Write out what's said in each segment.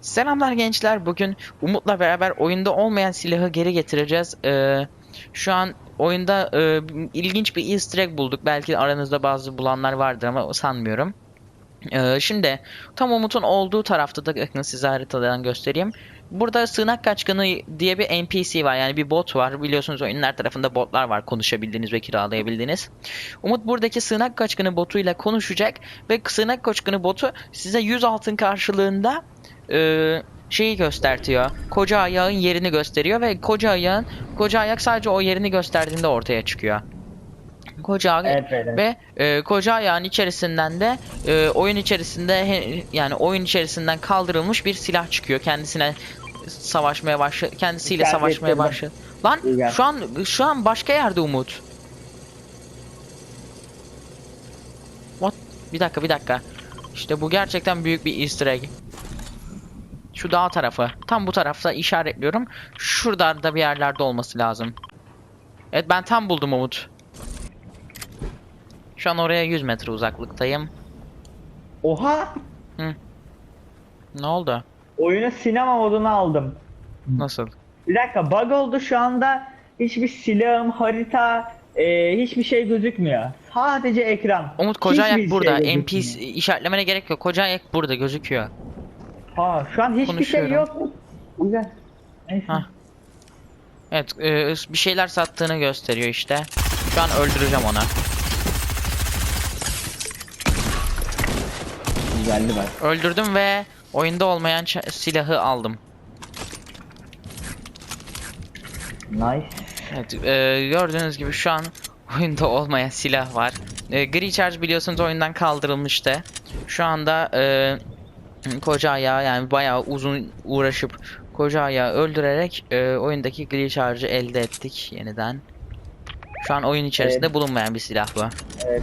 Selamlar gençler. Bugün Umut'la beraber oyunda olmayan silahı geri getireceğiz. Ee, şu an oyunda e, ilginç bir easter egg bulduk. Belki aranızda bazı bulanlar vardır ama sanmıyorum. Ee, şimdi tam Umut'un olduğu tarafta da bakın size haritadan göstereyim. Burada sığınak kaçkını diye bir NPC var yani bir bot var. Biliyorsunuz oyunun her tarafında botlar var konuşabildiğiniz ve kiralayabildiğiniz. Umut buradaki sığınak kaçkını botuyla konuşacak ve sığınak kaçkını botu size 100 altın karşılığında e, şeyi göstertiyor. Koca ayağın yerini gösteriyor ve koca ayağın koca ayak sadece o yerini gösterdiğinde ortaya çıkıyor. Koca ayak Evet ve e, koca ayağın içerisinden de e, oyun içerisinde he- yani oyun içerisinden kaldırılmış bir silah çıkıyor. Kendisine savaşmaya başla kendisiyle İşaret savaşmaya başladı. Lan gel. şu an şu an başka yerde Umut. What? Bir dakika bir dakika. İşte bu gerçekten büyük bir easter egg. Şu dağ tarafı. Tam bu tarafta işaretliyorum. Şurada da bir yerlerde olması lazım. Evet ben tam buldum Umut. Şu an oraya 100 metre uzaklıktayım. Oha! Ne oldu? Oyunu sinema moduna aldım. Nasıl? Bir dakika bug oldu şu anda. Hiçbir silahım, harita, e, hiçbir şey gözükmüyor. Sadece ekran. Umut koca ayak burada. şey NPC işaretlemene gerek yok. Koca ayak burada gözüküyor. Ha, şu an hiçbir şey Konuşuyorum. yok. Güzel. Neyse. Hah. Evet e, bir şeyler sattığını gösteriyor işte. Şu an öldüreceğim ona. Güzeldi bak. Öldürdüm ve oyunda olmayan silahı aldım. Nice. Evet e, gördüğünüz gibi şu an oyunda olmayan silah var. E, Gri Charge biliyorsunuz oyundan kaldırılmıştı. Şu anda e, koca ayağı yani bayağı uzun uğraşıp koca ayağı öldürerek e, oyundaki Gri Charge'ı elde ettik yeniden. Şu an oyun içerisinde Evet. bulunmayan bir silah bu. Evet.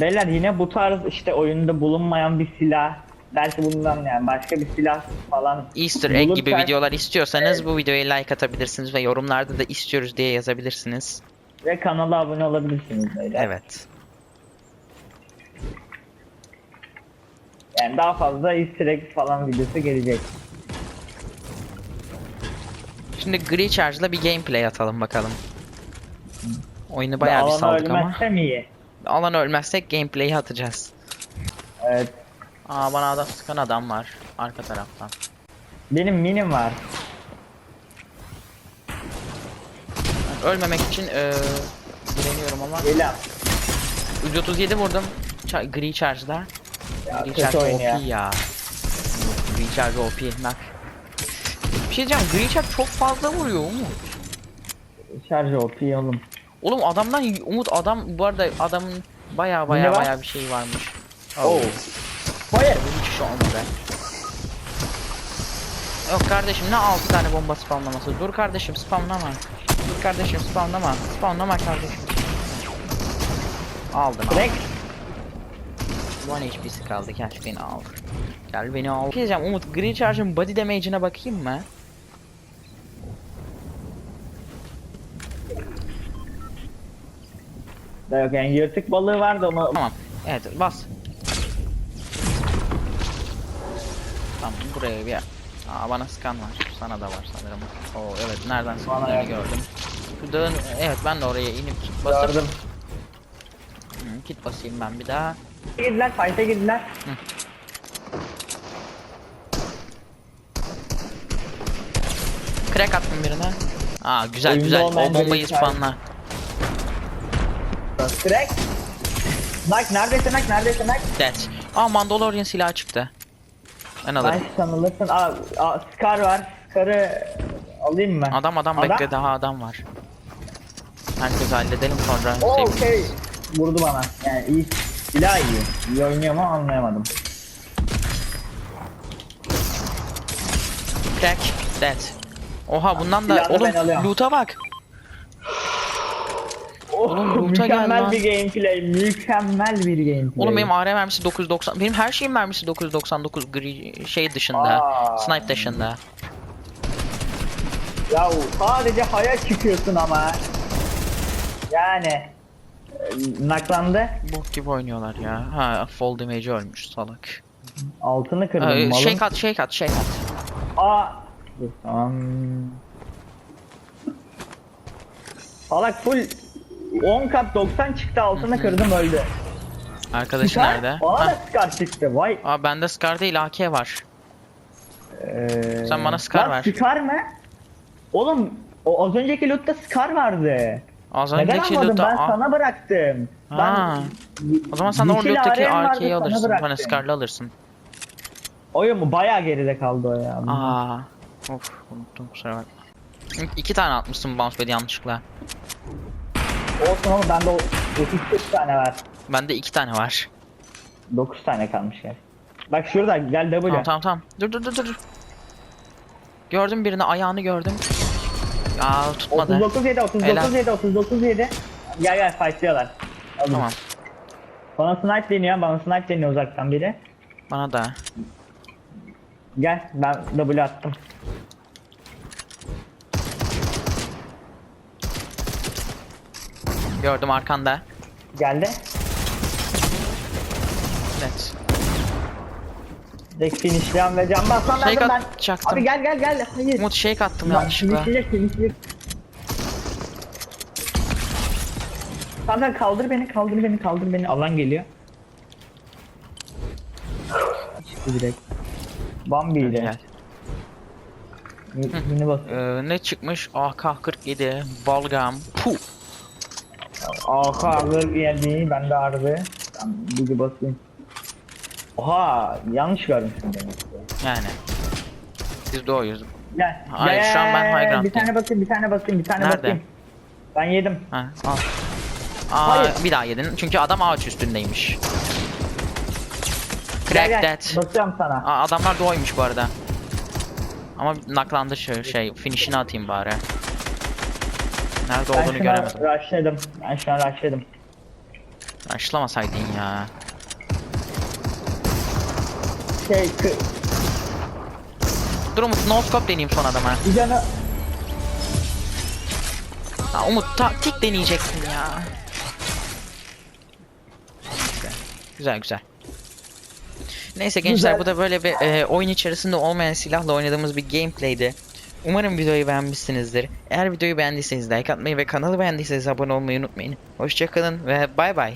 Beyler yine bu tarz işte oyunda bulunmayan bir silah. Belki bundan yani başka bir silah falan. Easter egg gibi videolar istiyorsanız Evet. bu videoya like atabilirsiniz ve yorumlarda da istiyoruz diye yazabilirsiniz. Ve kanala abone olabilirsiniz beyler. Evet. Yani daha fazla easter falan videosu gelecek. Şimdi Gri Charge'la bir gameplay atalım bakalım. Oyunu bayağı bir Alan saldık ama. ölmezsem iyi. Alan ölmezsek gameplay'i atacağız. Evet. Aa bana adam sıkan adam var arka taraftan. Benim minim var. Ben ölmemek için eee direniyorum ama Elam. 137 vurdum. Ça- Gri Charge'da. Ya kötü OP OP. Nak. Bir şey diyeceğim. Gri Charge çok fazla vuruyor Umut. Şarj OP oğlum. Oğlum adamdan Umut adam bu arada adamın baya baya var? baya bir şey varmış. Oh. Hayır. Hiç iş olmadı. Yok kardeşim ne 6 tane bomba spamlaması. Dur kardeşim spamlama. Dur kardeşim spamlama. Spamlama kardeşim. Aldın al. Direkt. 1 HP'si kaldı. Gel beni al. Gel beni al. Diyeceğim Umut Green Charge'ın body damage'ine bakayım mı? Yok yani yırtık balığı vardı onu Tamam. Evet bas. Tamam buraya bir Aa bana scan var. Sana da var sanırım. Oo evet nereden yok. gördüm. Şu dağın evet ben de oraya inip basıp gördüm. Hı, kit basayım ben bir daha. Girdiler, fight'a girdiler. Crack attım birine. Aa güzel Oyunda güzel. O olmayan bombayı bir hikaye. spawnla. Direkt. Knight neredesin Knight neredesin Knight? Dead. Aa Mandalorian silahı çıktı. Ben alırım. Knight sanılırsın. Aa, aa, Scar var. Scar'ı alayım mı? Adam adam bekle daha adam var. Herkesi halledelim sonra. Oo, sevgili- okey. Vurdu bana. Yani iyi. Silah iyi. İyi oynuyor ama anlayamadım. Crack. Dead. Oha bundan da ben oğlum alıyorum. loot'a bak. Oğlum, Oh, loot'a gel mükemmel lan. bir gameplay. Mükemmel bir gameplay. Oğlum benim AR mermisi 990. Benim her şeyim mermisi 999 gri şey dışında. Aa. Snipe dışında. Ya sadece haya çıkıyorsun ama. Yani. E, Naklandı. Bok gibi oynuyorlar ya. Ha fall damage ölmüş salak. Altını kırdım Ee, malın. shake at shake at shake at. Aa. Dur, Tamam. Salak full 10 kat 90 çıktı altına kırdım öldü. Arkadaşın Scar? nerede? Bana da Scar çıktı. Vay. Aa bende Scar değil AK var. Ee, Sen bana Scar lan ver. Scar mı? Oğlum o az önceki lootta Scar vardı. Az Neden önceki loot'ta... Ben sana bıraktım. Ha. O zaman sen de Yeşil loot'taki AR'm vardı, AK'yi sana alırsın. Bıraktım. Scar'lı alırsın. Oyun mu? Bayağı geride kaldı o ya. Aa. Of unuttum kusura bakma. İki tane atmışsın bounce pad yanlışlıkla. Olsun ama bende o 38 tane var. Bende iki tane var. 9 tane kalmış ya. Bak şurada gel W. Tamam tamam tamam. Dur dur dur dur. Gördüm birini ayağını gördüm. Aa tutmadı. 39 7 39 Helal. 7 39 7. Gel gel fightlıyorlar. Tamam. Bana snipe deniyor, bana snipe deniyor uzaktan biri. Bana da. Gel ben W attım. Gördüm arkanda. Geldi. Evet. Direkt finishleyen ve can basmam Şey lazım ben. atacaktım. Abi gel gel gel. Hayır. Umut shake attım Lan yanlışlıkla. Finishleyecek finishleyecek. Tamam kaldır beni kaldır beni kaldır beni. Alan geliyor. Çıktı direkt. Bambi ile. Gel. Yine bak. Ee, ne çıkmış? AK-47. Balgam. Puh. AK ağır geldi. Ben de ağrıdı. Tamam bir basayım. Oha yanlış görmüşsün demek ki. Yani. Biz doğuyuz. Gel. Hayır, gel, şu an ben high ground'dayım. Bir tane basayım bir tane basayım bir tane Nerede? basayım. Ben yedim. Ha, al. Aa, Hayır. bir daha yedin. Çünkü adam ağaç üstündeymiş. Gel, Crack gel. that. Basıyorum sana. Aa, adamlar doğuymuş bu arada. Ama naklandı şu şey. Finish'ini atayım bari. Nerede Ben olduğunu şuna göremedim. rushladım. Ben şu an rushladım. Başlamasaydın ya. Şey Dur Umut no scope deneyeyim son adama. bir Ha, Umut taktik deneyeceksin ya. Güzel. Güzel güzel. Neyse gençler Güzel. bu da böyle bir e, oyun içerisinde olmayan silahla oynadığımız bir gameplay'di. Umarım videoyu beğenmişsinizdir. Eğer videoyu beğendiyseniz like atmayı ve kanalı beğendiyseniz abone olmayı unutmayın. Hoşçakalın ve bay bay.